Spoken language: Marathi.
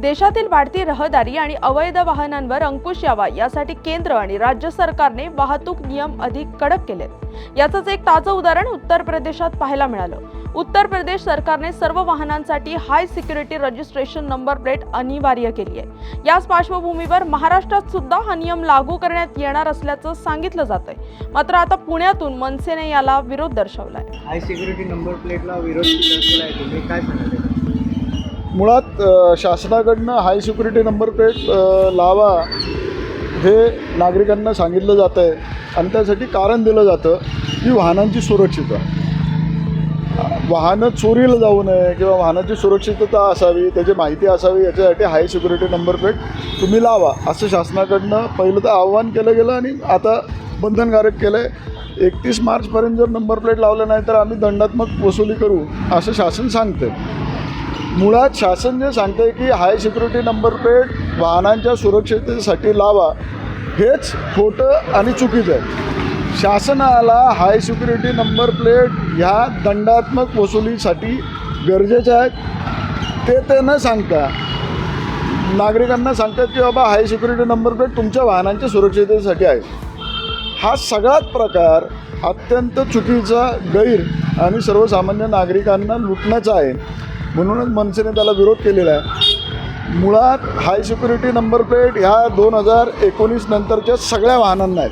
देशातील वाढती रहदारी आणि अवैध वाहनांवर अंकुश यावा यासाठी केंद्र आणि राज्य सरकारने वाहतूक नियम अधिक कडक केलेत. याचंच एक ताजं उदाहरण उत्तर प्रदेशात पाहायला मिळालं. उत्तर प्रदेश सरकारने सर्व वाहनांसाठी high security registration number plate अनिवार्य केली आहे याच पार्श्वभूमीवर महाराष्ट्रात सुद्धा हा नियम लागू करण्यात येणार असल्याचं सांगितलं जात आहे मात्र आता पुण्यातून मनसेने याला विरोध दर्शवलाय. हाय सिक्युरिटी नंबर प्लेटला विरोध दर्शवला आहे काय मुळात शासनाकडनं हाय सिक्युरिटी नंबर प्लेट लावा हे नागरिकांना सांगितलं जातं आहे आणि त्यासाठी कारण दिलं जातं की वाहनांची सुरक्षितता. वाहनं चोरीला जाऊ नये किंवा वाहनाची सुरक्षितता असावी त्याची माहिती असावी याच्यासाठी हाय सिक्युरिटी नंबर प्लेट तुम्ही लावा असं शासनाकडनं पहिलं तर आव्हान केलं गेलं आणि आता बंधनकारक केलं आहे एकतीस मार्चपर्यंत जर नंबर प्लेट लावलं नाही तर आम्ही दंडात्मक वसुली करू असं शासन सांगतं मुळात शासन जे सांगते की हाय सिक्युरिटी नंबर प्लेट वाहनांच्या सुरक्षिततेसाठी लावा हेच खोटं आणि चुकीचं आहे. शासनाला हाय सिक्युरिटी नंबर प्लेट ह्या दंडात्मक वसुलीसाठी गरजेच्या आहेत. ते ते न सांगता. नागरिकांना सांगतात की बाबा हाय सिक्युरिटी नंबर प्लेट तुमच्या वाहनांच्या सुरक्षिततेसाठी आहे. हा सगळाच प्रकार अत्यंत चुकीचा गैर आणि सर्वसामान्य नागरिकांना लुटण्याचा आहे. म्हणूनच मनसेने त्याला विरोध केलेला आहे. मुळात हाय सिक्युरिटी नंबर प्लेट ह्या दोन हजार एकोणीस नंतरच्या सगळ्या वाहनांना आहेत.